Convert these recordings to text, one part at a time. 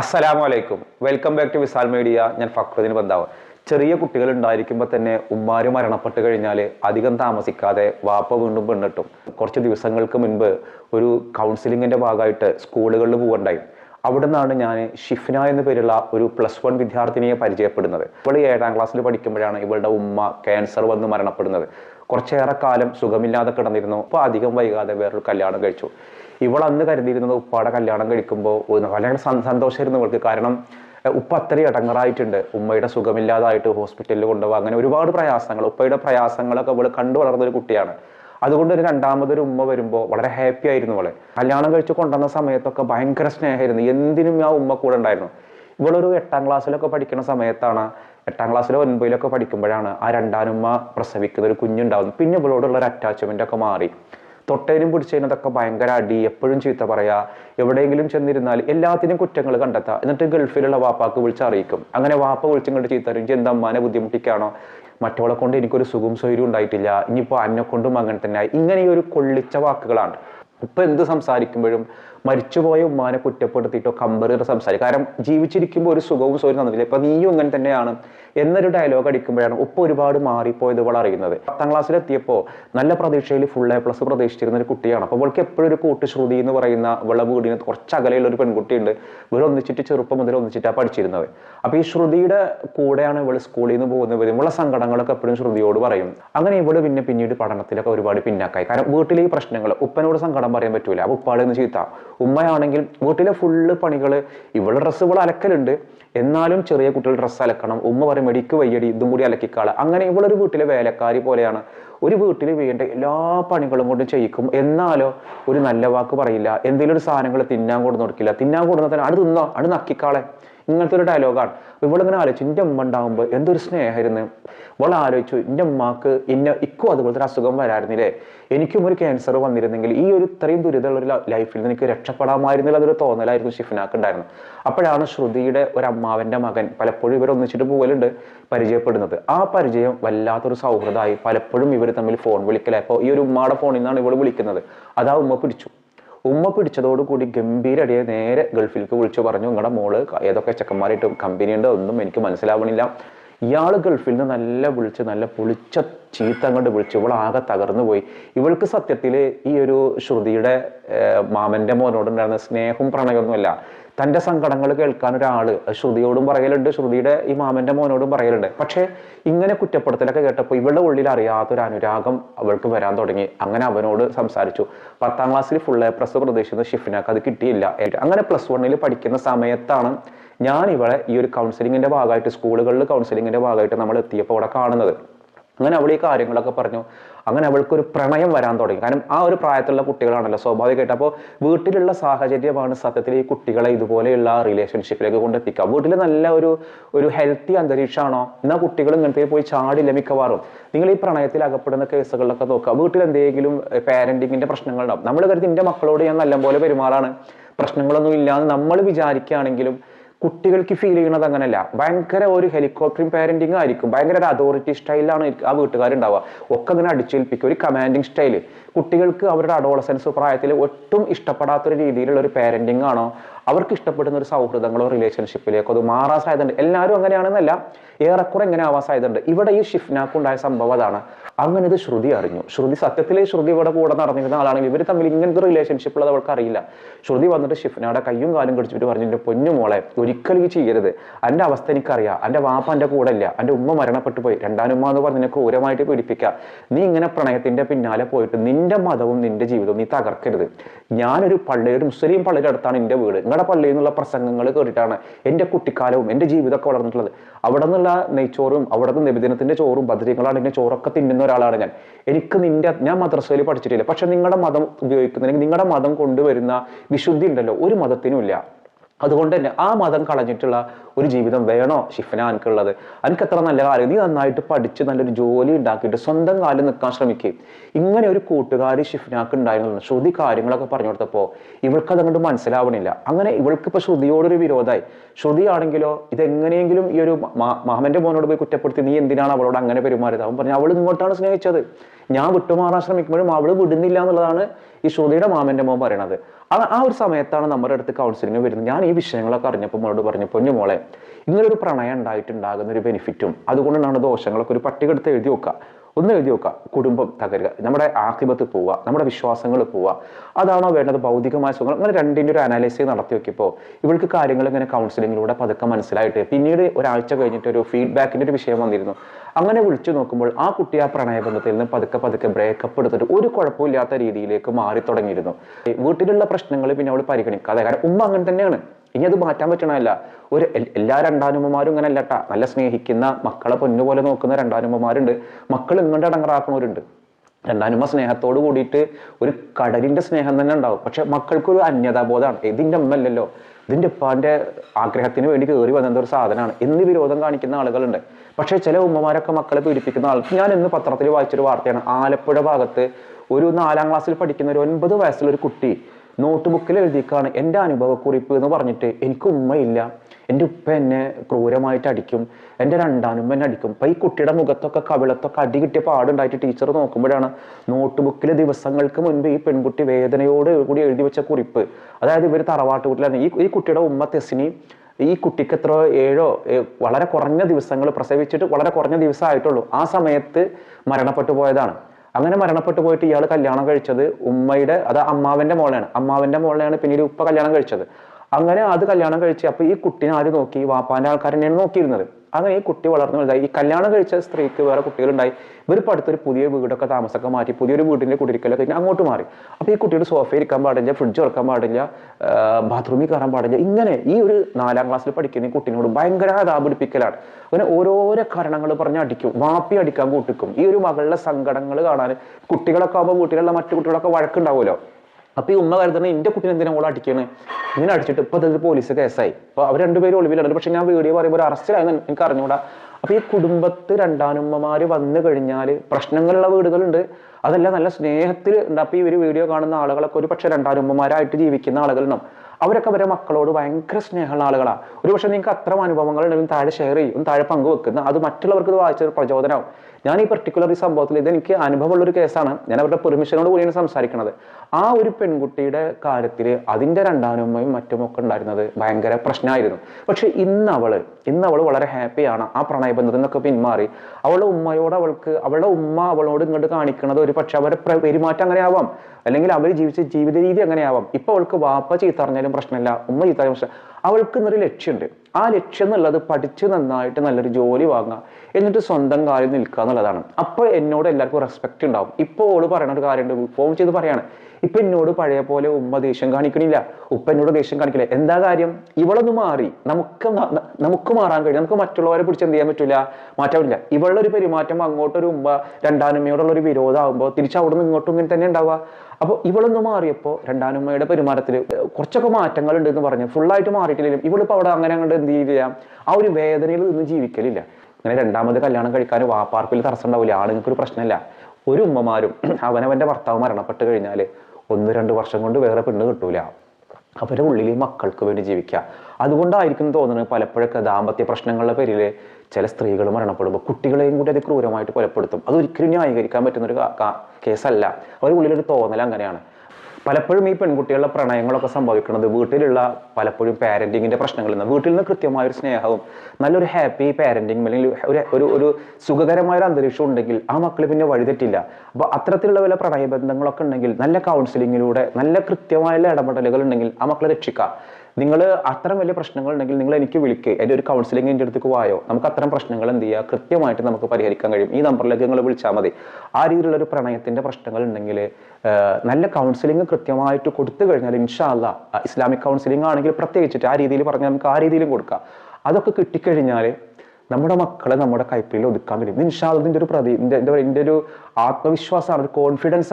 അസ്സലാമു അലൈക്കും welcome back to Wisal media ഞാൻ ഫക്രുദ്ദീൻ ബന്ധാവ് ചെറിയ കുട്ടികൾ ഉണ്ടായിരിക്കുമ്പോൾ തന്നെ ഉമ്മാര് മരണപ്പെട്ട് കഴിഞ്ഞാൽ അധികം താമസിക്കാതെ വാപ്പ വീണ്ടും പെണ്ണിട്ടും കുറച്ച് ദിവസങ്ങൾക്ക് മുൻപ് ഒരു കൗൺസിലിങ്ങിന്റെ ഭാഗമായിട്ട് സ്കൂളുകളിൽ പോകണ്ടായി അവിടെ നിന്നാണ് ഞാൻ ഷിഫ്ന എന്ന പേരുള്ള ഒരു പ്ലസ് വൺ വിദ്യാർത്ഥിനിയെ പരിചയപ്പെടുന്നത്. ഇവൾ ഏഴാം ക്ലാസ്സിൽ പഠിക്കുമ്പോഴാണ് ഇവളുടെ ഉമ്മ ക്യാൻസർ വന്ന് മരണപ്പെടുന്നത്. കുറച്ചേറെ കാലം സുഖമില്ലാതെ കിടന്നിരുന്നു. അപ്പോൾ അധികം വൈകാതെ വേറൊരു കല്യാണം കഴിച്ചു. ഇവൾ അന്ന് കരുതിയിരുന്നത് ഉപ്പാടെ കല്യാണം കഴിക്കുമ്പോൾ വളരെ സന്തോഷമായിരുന്നു ഇവൾക്ക്. കാരണം ഉപ്പ അത്രയും ഇടങ്ങറായിട്ടുണ്ട്. ഉമ്മയുടെ സുഖമില്ലാതായിട്ട് ഹോസ്പിറ്റലിൽ കൊണ്ടുപോകുക അങ്ങനെ ഒരുപാട് പ്രയാസങ്ങൾ ഉപ്പയുടെ പ്രയാസങ്ങളൊക്കെ ഇവൾ കണ്ടു വളർന്ന ഒരു കുട്ടിയാണ്. അതുകൊണ്ട് ഒരു രണ്ടാമതൊരു ഉമ്മ വരുമ്പോൾ വളരെ ഹാപ്പി ആയിരുന്നു അവളെ കല്യാണം കഴിച്ച് കൊണ്ടുവന്ന സമയത്തൊക്കെ ഭയങ്കര സ്നേഹമായിരുന്നു. എന്തിനും ആ ഉമ്മ കൂടെ ഉണ്ടായിരുന്നു. ഇവളൊരു എട്ടാം ക്ലാസ്സിലൊക്കെ പഠിക്കുന്ന സമയത്താണ് എട്ടാം ക്ലാസ്സിലോ ഒൻപതിലൊക്കെ പഠിക്കുമ്പോഴാണ് ആ രണ്ടാനുമ്മ പ്രസവിക്കുന്ന ഒരു കുഞ്ഞുണ്ടാവുന്നത്. പിന്നെ ഇവളോടുള്ള ഒരു അറ്റാച്ച്മെന്റ് ഒക്കെ മാറി. തൊട്ടതിനും പിടിച്ചതിനതൊക്കെ ഭയങ്കര അടി എപ്പോഴും ചീത്ത പറയാ. എവിടെയെങ്കിലും ചെന്നിരുന്നാൽ എല്ലാത്തിനും കുറ്റങ്ങൾ കണ്ടെത്താം. എന്നിട്ട് ഗൾഫിലുള്ള വാപ്പാക്ക് വിളിച്ച് അറിയിക്കും. അങ്ങനെ വാപ്പ വിളിച്ചിങ്ങോട്ട് ചീത്ത അറിയിക്കും എന്താ അമ്മാനെ ബുദ്ധിമുട്ടിക്കാണോ? മറ്റവളെ കൊണ്ട് എനിക്കൊരു സുഖം സൗകര്യം ഉണ്ടായിട്ടില്ല. ഇനിയിപ്പോൾ അന്നെ കൊണ്ടും അങ്ങനെ തന്നെ ഇങ്ങനെ ഈ ഒരു കൊള്ളിച്ച വാക്കുകളാണ്. ഇപ്പൊ എന്ത് സംസാരിക്കുമ്പോഴും മരിച്ചുപോയ ഉമ്മാനെ കുറ്റപ്പെടുത്തിയിട്ടോ ചെയ്ത് സംസാരിക്കും കാരണം ജീവിച്ചിരിക്കുമ്പോൾ ഒരു സുഖവും സൗകര്യം തന്നില്ല ഇപ്പൊ നീയും അങ്ങനെ തന്നെയാണ് എന്നൊരു ഡയലോഗ് അടിക്കുമ്പോഴാണ് ഉപ്പ് ഒരുപാട് മാറിപ്പോയത് ഇവൾ അറിയുന്നത്. പത്താം ക്ലാസ്സിൽ എത്തിയപ്പോൾ നല്ല പ്രതീക്ഷയിൽ ഫുൾ എ പ്ലസ് പ്രതീക്ഷിച്ചിരുന്ന ഒരു കുട്ടിയാണ്. അപ്പോൾ അവൾക്ക് എപ്പോഴും ഒരു കൂട്ടുശ്രുതി എന്ന് പറയുന്ന ഇവളെ വീടിന് കുറച്ച് അകലെയുള്ള ഒരു പെൺകുട്ടിയുണ്ട്. ഇവർ ഒന്നിച്ചിട്ട് ചെറുപ്പം മുതൽ ഒന്നിച്ചിട്ടാണ് പഠിച്ചിരുന്നത്. അപ്പോൾ ഈ ശ്രുതിയുടെ കൂടെയാണ് ഇവൾ സ്കൂളിൽ നിന്ന് പോകുന്നത്. ഇവളെ സങ്കടങ്ങളൊക്കെ എപ്പോഴും ശ്രുതിയോട് പറയും. അങ്ങനെ ഇവൾ പിന്നെ പിന്നീട് പഠനത്തിലൊക്കെ ഒരുപാട് പിന്നാക്കായി. കാരണം വീട്ടിലെ ഈ പ്രശ്നങ്ങൾ ഉപ്പനോട് സങ്കടം പറയാൻ പറ്റൂല. അപ്പൊ ഉപ്പാടെ നിന്ന് ചീത്ത. ഉമ്മയാണെങ്കിൽ വീട്ടിലെ ഫുള്ള് പണികൾ ഇവളെ ഡ്രസ്സ് ഇവൾ അലക്കലുണ്ട്. എന്നാലും ചെറിയ കുട്ടികൾ ഡ്രസ്സ് അലക്കണം. ഉമ്മ പറയും മെടിക്ക് വയ്യടി ഇതും കൂടി അലക്കിക്കാള. അങ്ങനെ ഇവളൊരു വീട്ടിലെ വേലക്കാരി പോലെയാണ്. ഒരു വീട്ടിൽ വേണ്ട എല്ലാ പണികളും കൊണ്ടും ചെയ്യിക്കും. എന്നാലോ ഒരു നല്ല വാക്ക് പറയില്ല. എന്തെങ്കിലും ഒരു സാധനങ്ങൾ തിന്നാൻ കൊണ്ട് കൊടുക്കില്ല തിന്നാൻ കൊടുന്ന തന്നെ അത് തിന്നോ? അത് നക്കിക്കാളെ. ഇങ്ങനത്തെ ഒരു ഡയലോഗാണ് ഇവളിങ്ങനെ ആലോചിച്ചു എന്റെ ഉമ്മ ഉണ്ടാകുമ്പോൾ എന്തൊരു സ്നേഹമായിരുന്നു? ഇവൾ ആലോചിച്ചു എന്റെ ഉമ്മാക്ക് ഇന്ന ഇക്കും അതുപോലത്തെ ഒരു അസുഖം വരായിരുന്നില്ലേ എനിക്കും ഒരു ക്യാൻസർ വന്നിരുന്നെങ്കിൽ ഈ ഒരു ഇത്രയും ദുരിതമുള്ള ഒരു ലൈഫിൽ നിന്ന് എനിക്ക് രക്ഷപ്പെടാമായിരുന്നില്ല അതൊരു തോന്നലായിരുന്നു ഷിഫിനാക്ക് ഉണ്ടായിരുന്നു അപ്പോഴാണ് ശ്രുതിയുടെ ഒരു അമ്മാവന്റെ മകൻ പലപ്പോഴും ഇവർ ഒന്നിച്ചിട്ട് പോകലുണ്ട് പരിചയപ്പെടുന്നത്. ആ പരിചയം വല്ലാത്തൊരു സൗഹൃദമായി പലപ്പോഴും ഇവർ തമ്മിൽ ഫോൺ വിളിക്കലായി അപ്പോൾ ഈ ഒരു ഉമ്മയുടെ ഫോണിൽ നിന്നാണ് ഇവൾ വിളിക്കുന്നത്. അതാ ഉമ്മ പിടിച്ചു. ഉമ്മ പിടിച്ചതോടുകൂടി ഗംഭീരടിയെ നേരെ ഗൾഫിലേക്ക് വിളിച്ചു പറഞ്ഞു നിങ്ങളുടെ മോൾ ഏതൊക്കെ ചെക്കന്മാരായിട്ട് കമ്പനി ഉണ്ട്? ഒന്നും എനിക്ക് മനസ്സിലാവണില്ല. ഇയാൾ ഗൾഫിൽ നിന്ന് നല്ല വിളിച്ച് നല്ല പൊളിച്ച ചീത്ത അങ്ങോട്ട് വിളിച്ച്. ഇവൾ ആകെ തകർന്നു പോയി. ഇവൾക്ക് സത്യത്തിൽ ഈ ഒരു ശ്രുതിയുടെ മാമന്റെ മോനോടുണ്ടായിരുന്ന സ്നേഹവും പ്രണയമൊന്നുമല്ല. തന്റെ സങ്കടങ്ങൾ കേൾക്കാൻ അത് ശ്രുതിയോടും പറയലുണ്ട് ശ്രുതിയുടെ ഈ മാമന്റെ മോനോടും പറയലുണ്ട്. പക്ഷേ ഇങ്ങനെ കുറ്റപ്പെടുത്തലൊക്കെ കേട്ടപ്പോൾ ഇവളുടെ ഉള്ളിൽ അറിയാത്തൊരു അനുരാഗം അവൾക്ക് വരാൻ തുടങ്ങി. അങ്ങനെ അവനോട് സംസാരിച്ചു. പത്താം ക്ലാസ്സിൽ ഫുൾ എ പ്ലസ് പ്രതീക്ഷിക്കുന്ന ഷിഫിനാക്ക് അത് കിട്ടിയില്ല. അങ്ങനെ പ്ലസ് വണ്ണിൽ പഠിക്കുന്ന സമയത്താണ് ഞാൻ ഇവളെ ഈ ഒരു കൗൺസിലിങ്ങിന്റെ ഭാഗമായിട്ട് സ്കൂളുകളിൽ കൗൺസിലിങ്ങിന്റെ ഭാഗമായിട്ട് നമ്മൾ എത്തിയപ്പോൾ അവിടെ കാണുന്നത്. അങ്ങനെ അവൾ ഈ കാര്യങ്ങളൊക്കെ പറഞ്ഞു. അങ്ങനെ അവൾക്കൊരു പ്രണയം വരാൻ തുടങ്ങി. കാരണം ആ ഒരു പ്രായത്തിലുള്ള കുട്ടികളാണല്ലോ സ്വാഭാവികമായിട്ട്. അപ്പോൾ വീട്ടിലുള്ള സാഹചര്യമാണ് സത്യത്തിൽ ഈ കുട്ടികളെ ഇതുപോലെയുള്ള റിലേഷൻഷിപ്പിലേക്ക് കൊണ്ടെത്തിക്കുക. വീട്ടിൽ നല്ല ഒരു ഒരു ഹെൽത്തി അന്തരീക്ഷമാണോ? എന്നാൽ കുട്ടികൾ ഇങ്ങനത്തെ പോയി ചാടില്ല മിക്കവാറും. നിങ്ങൾ ഈ പ്രണയത്തിൽ അകപ്പെടുന്ന കേസുകളിലൊക്കെ നോക്കുക. വീട്ടിൽ എന്തെങ്കിലും പാരന്റിങ്ങിന്റെ പ്രശ്നങ്ങളുണ്ടാവും. നമ്മൾ കരുതി എന്റെ മക്കളോട് ഞാൻ നല്ലപോലെ പെരുമാറാണ്. പ്രശ്നങ്ങളൊന്നും ഇല്ലാന്ന് നമ്മൾ വിചാരിക്കുകയാണെങ്കിലും കുട്ടികൾക്ക് ഫീൽ ചെയ്യണത് അങ്ങനല്ല. ഭയങ്കര ഒരു ഹെലികോപ്റ്ററിങ് പാരന്റിങ് ആയിരിക്കും. ഭയങ്കര ഒരു അതോറിറ്റി സ്റ്റൈലാണ് ആ വീട്ടുകാരുണ്ടാവുക. ഒക്കെ അങ്ങനെ അടിച്ചേൽപ്പിക്കും. ഒരു കമാൻഡിങ് സ്റ്റൈൽ കുട്ടികൾക്ക് അവരുടെ അഡോളസൻസ് പ്രായത്തിൽ ഒട്ടും ഇഷ്ടപ്പെടാത്തൊരു രീതിയിലുള്ള ഒരു പാരന്റിങ് ആണോ? അവർക്ക് ഇഷ്ടപ്പെടുന്ന ഒരു സൗഹൃദങ്ങളോ റിലേഷൻഷിപ്പിലേക്കോ അത് മാറാൻ സാധ്യതയുണ്ട്. എല്ലാവരും അങ്ങനെയാണെന്നല്ല ഏറെക്കുറെ ഇങ്ങനെ ആവാൻ സാധ്യതയുണ്ട്. ഇവിടെ ഈ ഷിഫ്നാക്കുണ്ടായ സംഭവം അതാണ്. അങ്ങനെ ഇത് ശ്രുതി അറിഞ്ഞു. ശ്രുതി സത്യത്തിൽ ശ്രുതി ഇവിടെ കൂടെ നടന്നിരുന്ന ആളാണെങ്കിൽ ഇവർ തമ്മിൽ ഇങ്ങനത്തെ റിലേഷൻഷിപ്പ് ഉള്ളത് അവൾക്ക് അറിയില്ല. ശ്രുതി വന്നിട്ട് ഷിഫ്നയുടെ കയ്യും കാലും കടിച്ചിട്ട് പറഞ്ഞു എന്റെ പൊന്നു മോളെ ഒരിക്കലും ഈ ചെയ്യരുത്. എന്റെ അവസ്ഥ എനിക്കറിയാം. എന്റെ വാപ്പ എന്റെ കൂടെ ഇല്ല. എന്റെ ഉമ്മ മരണപ്പെട്ടു പോയി. രണ്ടാനുമ്മ എന്ന് പറഞ്ഞ് നിന്നെ ക്രൂരമായിട്ട് പീഡിപ്പിക്കുക നീ ഇങ്ങനെ പ്രണയത്തിന്റെ പിന്നാലെ പോയിട്ട് നിന്റെ മതവും നിന്റെ ജീവിതവും നീ തകർക്കരുത്. ഞാനൊരു പള്ളിയുടെ മുസ്ലിം പള്ളിയുടെ അടുത്താണ് എന്റെ വീട്. നിങ്ങളുടെ പള്ളിയിൽ നിന്നുള്ള പ്രസംഗങ്ങൾ കേട്ടിട്ടാണ് എന്റെ കുട്ടിക്കാലവും എന്റെ ജീവിതമൊക്കെ വളർന്നിട്ടുള്ളത്. അവിടെ നിന്നുള്ള നെയ്ച്ചോറും അവിടെ നിന്ന് നിബിദിനത്തിന്റെ ചോറും ബദ്രീകളാണെങ്കിൽ ചോറൊക്കെ തിന്നുന്ന ഒരാളാണ് ഞാൻ. എനിക്ക് നിന്റെ ഞാൻ മദ്രസയിൽ പഠിച്ചിട്ടില്ല. പക്ഷെ നിങ്ങളുടെ മതം ഉപയോഗിക്കുന്നുണ്ടെങ്കിൽ നിങ്ങളുടെ മതം കൊണ്ടുവരുന്ന വിശുദ്ധി ഉണ്ടല്ലോ ഒരു മതത്തിനും ഇല്ല അതുകൊണ്ട് തന്നെ ആ മതം കളഞ്ഞിട്ടുള്ള ഒരു ജീവിതം വേണോ ഷിഫന എനിക്കുള്ളത് എനിക്ക് എത്ര നല്ല കാര്യം? നീ നന്നായിട്ട് പഠിച്ച് നല്ലൊരു ജോലി ഉണ്ടാക്കിയിട്ട് സ്വന്തം കാലിൽ നിൽക്കാൻ ശ്രമിക്കുകയും ഇങ്ങനെ ഒരു കൂട്ടുകാരി ഷിഫ്നാക്ക് ഉണ്ടായിരുന്നു. ശ്രുതി കാര്യങ്ങളൊക്കെ പറഞ്ഞു കൊടുത്തപ്പോൾ ഇവൾക്ക് അതങ്ങോട്ട് മനസ്സിലാവണില്ല. അങ്ങനെ ഇവൾക്ക് ഇപ്പൊ ശ്രുതിയോടൊരു വിരോധമായി ശ്രുതി ആണെങ്കിലോ ഇതെങ്ങനെയെങ്കിലും ഈ ഒരു മാ- മാമന്റെ മോനോട് പോയി കുറ്റപ്പെടുത്തി നീ എന്തിനാണ് അവളോട് അങ്ങനെ പെരുമാറിയത്? അവൻ പറഞ്ഞു അവൾ ഇങ്ങോട്ടാണ് സ്നേഹിച്ചത്. ഞാൻ വിട്ടുമാറാൻ ശ്രമിക്കുമ്പോഴും അവൾ വിടുന്നില്ല എന്നുള്ളതാണ് ഈ ശ്രുതിയുടെ മാമന്റെ മോൻ പറയണത്. ആ ഒരു സമയത്താണ് നമ്മുടെ അടുത്ത് കൗൺസിലിംഗ് വരുന്നത്. ഞാൻ ഈ വിഷയങ്ങളൊക്കെ അറിഞ്ഞപ്പോൾ മോളോട് പറഞ്ഞു പൊന്നു മോളെ ഇങ്ങനൊരു പ്രണയം ഉണ്ടായിട്ടുണ്ടാകുന്ന ഒരു ബെനിഫിറ്റും അതുകൊണ്ടാണ് ദോഷങ്ങളൊക്കെ ഒരു പട്ടിക എടുത്ത് എഴുതി വെക്കുക. ഒന്ന് എഴുതി വെക്കുക കുടുംബം തകരുക നമ്മുടെ ആഹിബത്ത് പോവുക നമ്മുടെ വിശ്വാസങ്ങൾ പോവുക. അതാണോ വേണ്ടത്? ഭൗതികമായ സുഖങ്ങൾ. അങ്ങനെ രണ്ടിന്റെ ഒരു അനാലിസിസ് നടത്തി നോക്കിയപ്പോൾ ഇവൾക്ക് കാര്യങ്ങൾ ഇങ്ങനെ കൗൺസിലിങ്ങിലൂടെ പതുക്കെ മനസ്സിലായിട്ട് പിന്നീട് ഒരാഴ്ച കഴിഞ്ഞിട്ട് ഒരു ഫീഡ്ബാക്കിന്റെ ഒരു വിഷയം വന്നിരുന്നു. അങ്ങനെ വിളിച്ചു നോക്കുമ്പോൾ ആ കുട്ടി ആ പ്രണയബന്ധത്തിൽ നിന്ന് പതുക്കെ പതുക്കെ ബ്രേക്കപ്പ് എടുത്തിട്ട് ഒരു കുഴപ്പമില്ലാത്ത രീതിയിലേക്ക് മാറി തുടങ്ങിയിരുന്നു വീട്ടിലുള്ള പ്രശ്നങ്ങൾ പിന്നെ അവൾ പരിഗണിക്കാതെ. കാരണം ഉമ്മ അങ്ങനെ തന്നെയാണ്. ഇനി അത് മാറ്റാൻ പറ്റണമല്ല ഒരു എല്ലാ രണ്ടാനുമ്മമാരും ഇങ്ങനെ അല്ലട്ട നല്ല സ്നേഹിക്കുന്ന മക്കളെ പൊന്നുപോലെ നോക്കുന്ന രണ്ടാനുമ്മമാരുണ്ട്. മക്കൾ ഇങ്ങോട്ട് അടങ്ങറാക്കുന്നവരുണ്ട് രണ്ടാനുമ്മ സ്നേഹത്തോട് കൂടിയിട്ട് ഒരു കടലിന്റെ സ്നേഹം തന്നെ ഉണ്ടാവും. പക്ഷെ മക്കൾക്കൊരു അന്യതാബോധമാണ്. ഇതിന്റെ അമ്മല്ലല്ലോ. ഇതിന്റെ ഉപ്പാന്റെ ആഗ്രഹത്തിന് വേണ്ടി കയറി വന്നത് ഒരു സാധനമാണ്. എന്ന് വിരോധം കാണിക്കുന്ന ആളുകളുണ്ട്. പക്ഷേ ചില ഉമ്മമാരൊക്കെ മക്കളെ പീഡിപ്പിക്കുന്ന ആൾ. ഞാൻ ഇന്ന് പത്രത്തിൽ വായിച്ചൊരു വാർത്തയാണ്. ആലപ്പുഴ ഭാഗത്ത് ഒരു നാലാം ക്ലാസ്സിൽ പഠിക്കുന്ന ഒരു ഒൻപത് വയസ്സുള്ള ഒരു കുട്ടി നോട്ട് ബുക്കിൽ എഴുതിക്കാണ് എന്റെ അനുഭവക്കുറിപ്പ് എന്ന് പറഞ്ഞിട്ട് എനിക്ക് ഉമ്മയില്ല. എന്റെ ഉപ്പ എന്നെ ക്രൂരമായിട്ട് അടിക്കും. എന്റെ രണ്ടാനുമ്മ എന്നെ അടിക്കും. അപ്പം ഈ കുട്ടിയുടെ മുഖത്തൊക്കെ കവിളത്തൊക്കെ അടി കിട്ടിയ പാടുണ്ടായിട്ട് ടീച്ചർ നോക്കുമ്പോഴാണ് നോട്ട് ബുക്കിൽ ദിവസങ്ങൾക്ക് മുൻപ് ഈ പെൺകുട്ടി വേദനയോട് കൂടി എഴുതി വെച്ച കുറിപ്പ്. അതായത് ഇവർ തറവാട്ട് വീട്ടിലാണ്. ഈ ഈ കുട്ടിയുടെ ഉമ്മ തെസിനി ഈ കുട്ടിക്ക് എത്ര ഏഴോ വളരെ കുറഞ്ഞ ദിവസങ്ങൾ പ്രസവിച്ചിട്ട് വളരെ കുറഞ്ഞ ദിവസമായിട്ടുള്ളൂ. ആ സമയത്ത് മരണപ്പെട്ടു പോയതാണ്. അങ്ങനെ മരണപ്പെട്ടു പോയിട്ട് ഇയാൾ കല്യാണം കഴിച്ചത് ഉമ്മയുടെ അത് അമ്മാവന്റെ മോളെയാണ്. അമ്മാവന്റെ മോളെയാണ് പിന്നീട് ഉപ്പ കല്യാണം കഴിച്ചത്. അങ്ങനെ അത് കല്യാണം കഴിച്ച് അപ്പൊ ഈ കുട്ടീനെ ആര് നോക്കി? വാപ്പാന്റെ ആൾക്കാർ തന്നെയാണ് നോക്കിയിരുന്നത്. അങ്ങനെ ഈ കുട്ടി വളർന്നു വലുതായി. ഈ കല്യാണം കഴിച്ച സ്ത്രീക്ക് വേറെ കുട്ടികളുണ്ടായി. ഇവർ പഠിത്തൊരു പുതിയ വീടൊക്കെ താമസമൊക്കെ മാറ്റി പുതിയൊരു വീടിന്റെ കുടിരിക്കലൊക്കെ കഴിഞ്ഞാൽ അങ്ങോട്ട് മാറി. അപ്പോൾ ഈ കുട്ടിയുടെ സോഫയിൽ ഇരിക്കാൻ പാടില്ല ഫ്രിഡ്ജ് ഉറക്കാൻ പാടില്ല ബാത്റൂമിൽ കയറാൻ പാടില്ല. ഇങ്ങനെ ഈ ഒരു നാലാം ക്ലാസ്സിൽ പഠിക്കുന്ന ഈ കുട്ടീനോട് ഭയങ്കര അതാപിടിപ്പിക്കലാണ് അങ്ങനെ ഓരോരോ കാരണങ്ങൾ പറഞ്ഞ് അടിക്കും. വാപ്പി അടിക്കാൻ കൂട്ടിക്കും ഈ ഒരു മകളുടെ സങ്കടങ്ങൾ കാണാൻ കുട്ടികളൊക്കെ ആകുമ്പോൾ വീട്ടിലുള്ള മറ്റു കുട്ടികളൊക്കെ വഴക്കുണ്ടാവുമല്ലോ. അപ്പൊ ഈ ഉമ്മ കരുതുന്നത് എന്റെ കുട്ടീനെ എന്തിനാ ഓൾ അടിക്കണേ? ഇങ്ങനെ അടിച്ചിട്ട് ഇപ്പൊ അതൊരു പോലീസ് കേസായി അപ്പൊ അവർ രണ്ടുപേരും ഒളിവിലാണ് പക്ഷെ ഞാൻ വീഡിയോ പറയുമ്പോൾ ഒരു അറസ്റ്റിലായെന്ന് എനിക്ക് അറിഞ്ഞുകൂടാ അപ്പൊ ഈ കുടുംബത്ത് രണ്ടാനുമ്മമാര് വന്നു കഴിഞ്ഞാൽ പ്രശ്നങ്ങളുള്ള വീടുകളുണ്ട്. അതല്ല നല്ല സ്നേഹത്തിൽ ഉണ്ട്. അപ്പൊ ഈ ഒരു വീഡിയോ കാണുന്ന ആളുകളൊക്കെ ഒരു പക്ഷെ രണ്ടാനുമ്മമാരായിട്ട് ജീവിക്കുന്ന ആളുകളുണ്ടാവും. അവരൊക്കെ അവരെ മക്കളോട് ഭയങ്കര സ്നേഹമുള്ള ആളുകളാണ് ഒരു പക്ഷെ നിങ്ങൾക്ക് അത്തരം അനുഭവങ്ങൾ ഉണ്ടെങ്കിലും താഴെ ഷെയർ ചെയ്യും. താഴെ പങ്കുവെക്കുന്ന. അത് മറ്റുള്ളവർക്ക് വായിച്ചൊരു പ്രചോദനമാവും. ഞാൻ ഈ പെർട്ടിക്കുലർ ഈ സംഭവത്തിൽ ഇത് എനിക്ക് അനുഭവമുള്ള ഒരു കേസാണ്. ഞാൻ അവരുടെ പെർമിഷനോട് കൂടിയാണ് സംസാരിക്കുന്നത്. ആ ഒരു പെൺകുട്ടിയുടെ കാര്യത്തിൽ അതിന്റെ രണ്ടാനുമ്മയും മറ്റുമൊക്കെ ഉണ്ടായിരുന്നത് ഭയങ്കര പ്രശ്നമായിരുന്നു. പക്ഷെ ഇന്ന് അവൾ ഇന്ന് അവൾ വളരെ ഹാപ്പിയാണ് ആ പ്രണയബന്ധത്തിൽ നിന്നൊക്കെ പിന്മാറി. അവളുടെ ഉമ്മയോട് അവൾക്ക് അവളുടെ ഉമ്മ അവളോട് ഇങ്ങോട്ട് കാണിക്കുന്നത് ഒരു പക്ഷെ അവരുടെ പെരുമാറ്റം അങ്ങനെ ആവാം അല്ലെങ്കിൽ അവർ ജീവിച്ച ജീവിത രീതി അങ്ങനെയാവാം. ഇപ്പൊ അവൾക്ക് വാപ്പ ചീത്തറിഞ്ഞാലും പ്രശ്നമില്ല ഉമ്മ ചീത്തറിഞ്ഞാലും പ്രശ്നം അവൾക്ക് ഇന്നൊരു ലക്ഷ്യമുണ്ട് ആ ലക്ഷ്യം എന്നുള്ളത് പഠിച്ച് നന്നായിട്ട് നല്ലൊരു ജോലി വാങ്ങുക. എന്നിട്ട് സ്വന്തം കാലിൽ നിൽക്കുക എന്നുള്ളതാണ്. അപ്പോൾ എന്നോട് എല്ലാവർക്കും റെസ്പെക്റ്റ് ഉണ്ടാവും. ഇപ്പോൾ ഓൾ പറയുന്ന ഒരു കാര്യമുണ്ട്. ഫോൺ ചെയ്ത് പറയാണ്. ഇപ്പൊ എന്നോട് പഴയ പോലെ ഉമ്മ ദേഷ്യം കാണിക്കണില്ല. ഉപ്പ എന്നോട് ദേഷ്യം കാണിക്കില്ല. എന്താ കാര്യം? ഇവളൊന്ന് മാറി. നമുക്ക് നമുക്ക് മാറാൻ കഴിയും. നമുക്ക് മറ്റുള്ളവരെ പിടിച്ച് എന്ത് ചെയ്യാൻ പറ്റില്ല മാറ്റാൻ പറ്റില്ല ഇവളുടെ ഒരു പെരുമാറ്റം അങ്ങോട്ടൊരു ഉമ്മ രണ്ടാനുമ്മയോടുള്ള ഒരു വിരോധമാകുമ്പോൾ തിരിച്ച് അവിടെ നിന്ന് ഇങ്ങോട്ടും ഇങ്ങനെ തന്നെ ഉണ്ടാവുക. അപ്പോൾ ഇവളൊന്ന് മാറിയപ്പോൾ രണ്ടാനുമ്മയുടെ പെരുമാറ്റത്തിൽ കുറച്ചൊക്കെ മാറ്റങ്ങൾ ഉണ്ട് എന്ന് പറഞ്ഞു ഫുള്ളായിട്ട് മാറിയിട്ടില്ലെങ്കിലും ഇവളിപ്പോൾ അവിടെ അങ്ങനെ അങ്ങോട്ട് എന്ത് ചെയ്യില്ല? ആ ഒരു വേദനയിൽ നിന്ന് ജീവിക്കലില്ല. അങ്ങനെ രണ്ടാമത് കല്യാണം കഴിക്കാൻ വാപ്പാർപ്പിൽ തടസ്സം ഉണ്ടാവില്ല ആളുകൾക്കൊരു പ്രശ്നമില്ല. ഒരു ഉമ്മമാരും അവനവന്റെ ഭർത്താവ് മരണപ്പെട്ട് കഴിഞ്ഞാൽ ഒന്ന് രണ്ട് വർഷം കൊണ്ട് വേറെ പെണ്ണ് കിട്ടൂല. അവരുടെ ഉള്ളിൽ മക്കൾക്ക് വേണ്ടി ജീവിക്കുക അതുകൊണ്ടായിരിക്കും തോന്നുന്നത് പലപ്പോഴൊക്കെ ദാമ്പത്യ പ്രശ്നങ്ങളുടെ പേരിൽ ചില സ്ത്രീകൾ മരണപ്പെടുമ്പോൾ കുട്ടികളെയും കൂടി അത് ക്രൂരമായിട്ട് കൊലപ്പെടുത്തും. അതൊരിക്കലും ന്യായീകരിക്കാൻ പറ്റുന്ന ഒരു കേസല്ല. അവരുടെ ഉള്ളിലൊരു തോന്നൽ അങ്ങനെയാണ്. പലപ്പോഴും ഈ പെൺകുട്ടികളുടെ പ്രണയങ്ങളൊക്കെ സംഭവിക്കുന്നത് വീട്ടിലുള്ള പലപ്പോഴും പാരന്റിങ്ങിന്റെ പ്രശ്നങ്ങളിൽ നിന്ന് വീട്ടിൽ നിന്ന് കൃത്യമായ ഒരു സ്നേഹവും നല്ലൊരു ഹാപ്പി പാരന്റിങ് അല്ലെങ്കിൽ ഒരു ഒരു സുഖകരമായ ഒരു അന്തരീക്ഷം ഉണ്ടെങ്കിൽ ആ മക്കൾ പിന്നെ വഴിതെറ്റില്ല അപ്പൊ അത്തരത്തിലുള്ള വല്ല പ്രണയബന്ധങ്ങളൊക്കെ ഉണ്ടെങ്കിൽ നല്ല കൗൺസിലിങ്ങിലൂടെ നല്ല കൃത്യമായ ഇടപെടലുകൾ ഉണ്ടെങ്കിൽ ആ മക്കളെ രക്ഷിക്കാം. നിങ്ങൾ അത്തരം വലിയ പ്രശ്നങ്ങൾ ഉണ്ടെങ്കിൽ നിങ്ങൾ എനിക്ക് വിളിക്കുക എന്റെ ഒരു കൗൺസിലിംഗ് എന്റെ അടുത്തേക്ക് വായോ. നമുക്ക് അത്തരം പ്രശ്നങ്ങൾ എന്ത് ചെയ്യുക കൃത്യമായിട്ട് നമുക്ക് പരിഹരിക്കാൻ കഴിയും. ഈ നമ്പറിലേക്ക് നിങ്ങൾ വിളിച്ചാൽ മതി. ആ രീതിയിലുള്ള ഒരു പ്രണയത്തിന്റെ പ്രശ്നങ്ങൾ ഉണ്ടെങ്കിൽ നല്ല കൗൺസിലിംഗ് കൃത്യമായിട്ട് കൊടുത്തു കഴിഞ്ഞാൽ ഇൻഷാല്ല ഇസ്ലാമിക് കൗൺസിലിംഗ് ആണെങ്കിൽ പ്രത്യേകിച്ചിട്ട് ആ രീതിയിൽ പറഞ്ഞാൽ നമുക്ക് ആ രീതിയിലും കൊടുക്കാം. അതൊക്കെ കിട്ടിക്കഴിഞ്ഞാൽ നമ്മുടെ മക്കളെ നമ്മുടെ കൈപ്പിൽ ഒതുക്കാൻ കഴിയും ഇൻഷാല്ലതിന്റെ ഒരു പ്രതി എന്താ എന്റെ ഒരു ആത്മവിശ്വാസമാണ് ഒരു കോൺഫിഡൻസ്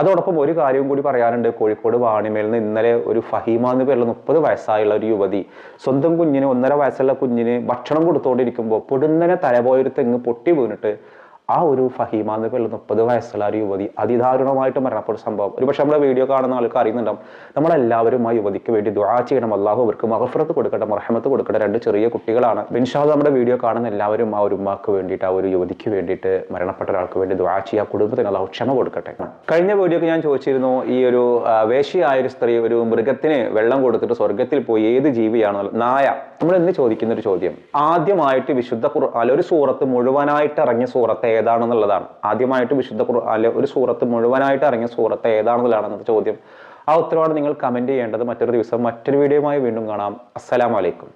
അതോടൊപ്പം ഒരു കാര്യവും കൂടി പറയാനുണ്ട്. കോഴിക്കോട് വാണിമേൽ നിന്ന് ഇന്നലെ ഒരു ഫഹീമ എന്ന് പേരുള്ള മുപ്പത് വയസ്സായുള്ള ഒരു യുവതി സ്വന്തം കുഞ്ഞിന് ഒന്നര വയസ്സുള്ള കുഞ്ഞിന് ഭക്ഷണം കൊടുത്തുകൊണ്ടിരിക്കുമ്പോൾ പൊടുന്നനെ തലപോയൊരു തെങ്ങ് പൊട്ടി വീണിട്ട് ആ ഒരു ഫഹീമ എന്ന് പറയുന്ന മുപ്പത് വയസ്സുള്ള ഒരു യുവതി അതിദാരുണമായിട്ട് മരണപ്പെട്ട സംഭവം. ഒരു പക്ഷേ നമ്മുടെ വീഡിയോ കാണുന്ന ആൾക്ക് അറിയുന്നുണ്ടാവും. നമ്മളെല്ലാവരും ആ യുവതിക്ക് വേണ്ടി ദുആ ചെയ്യണം. അള്ളാഹു അവർക്ക് മഹഫറത്ത് കൊടുക്കട്ടെ മറഹമത്ത് കൊടുക്കട്ടെ. രണ്ട് ചെറിയ കുട്ടികളാണ്. ബിൻഷാദ് നമ്മുടെ വീഡിയോ കാണുന്ന എല്ലാവരും ആ ഒരു ഉമ്മാക്ക് വേണ്ടിയിട്ട് ആ ഒരു യുവതിക്ക് വേണ്ടിയിട്ട് മരണപ്പെട്ട ഒരാൾക്ക് വേണ്ടി ദുആ ചെയ്യുക. കുടുംബത്തിന് അള്ളാഹു ക്ഷമ കൊടുക്കട്ടെ. കഴിഞ്ഞ വീഡിയോക്ക് ഞാൻ ചോദിച്ചിരുന്നു ഈ ഒരു വേശിയായ ഒരു സ്ത്രീ ഒരു മൃഗത്തിന് വെള്ളം കൊടുത്തിട്ട് സ്വർഗത്തിൽ പോയി ഏത് ജീവിയാണോ നായ. നമ്മൾ ഇന്ന് ചോദിക്കുന്ന ഒരു ചോദ്യം. ആദ്യമായിട്ട് വിശുദ്ധ ഖുർആാനിലെ ഒരു സൂറത്ത് മുഴുവനായിട്ട് ഇറങ്ങിയ സൂറത്ത് ഏതാണെന്നുള്ളതാണ്. ആദ്യമായിട്ട് വിശുദ്ധ ഖുർആാനിലെ ഒരു സൂറത്ത് മുഴുവനായിട്ട് ഇറങ്ങിയ സൂറത്ത് ഏതാണെന്നുള്ളതാണെന്ന ചോദ്യം. ആ ഉത്തരവാണ് നിങ്ങൾ കമന്റ് ചെയ്യേണ്ടത്. മറ്റൊരു ദിവസം മറ്റൊരു വീഡിയോയുമായി വീണ്ടും കാണാം. അസ്സലാമലൈക്കും